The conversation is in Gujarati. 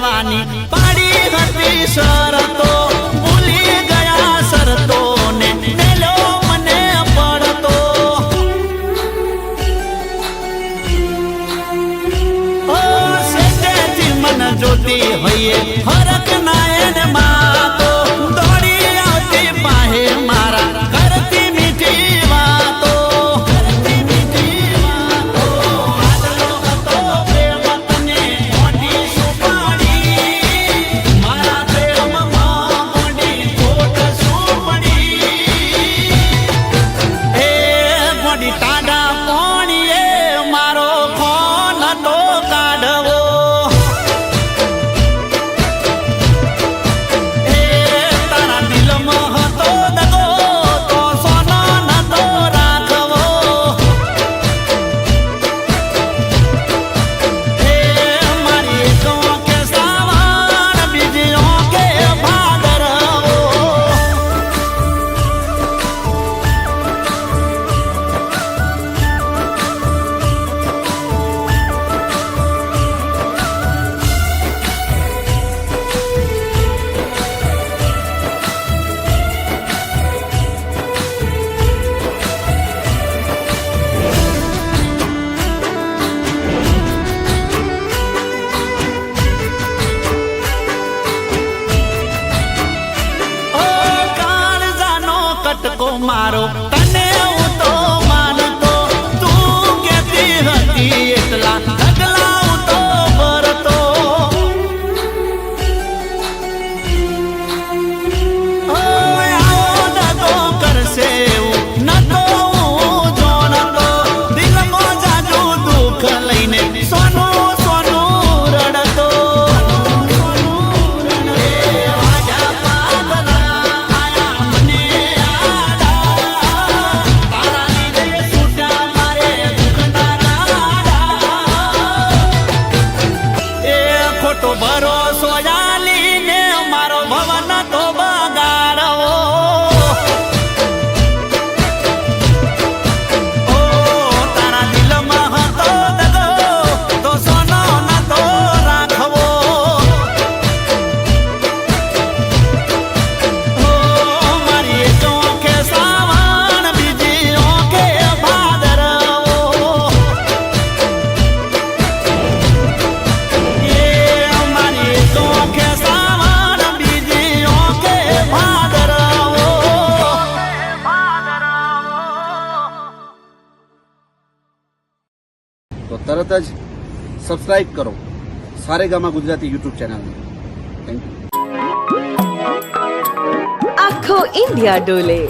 લેવાની પાડી હતી શરતો ભૂલી ગયા શરતો ને મેલો મને પડતો ઓ સેટેથી મન જોતી હોઈએ હરક ના એને tomaram. Tá તરત જ સબસ્ક્રાઇબ કરો Saregama Gujarati YouTube channel thank you આખો ઇન્ડિયા ડોલે.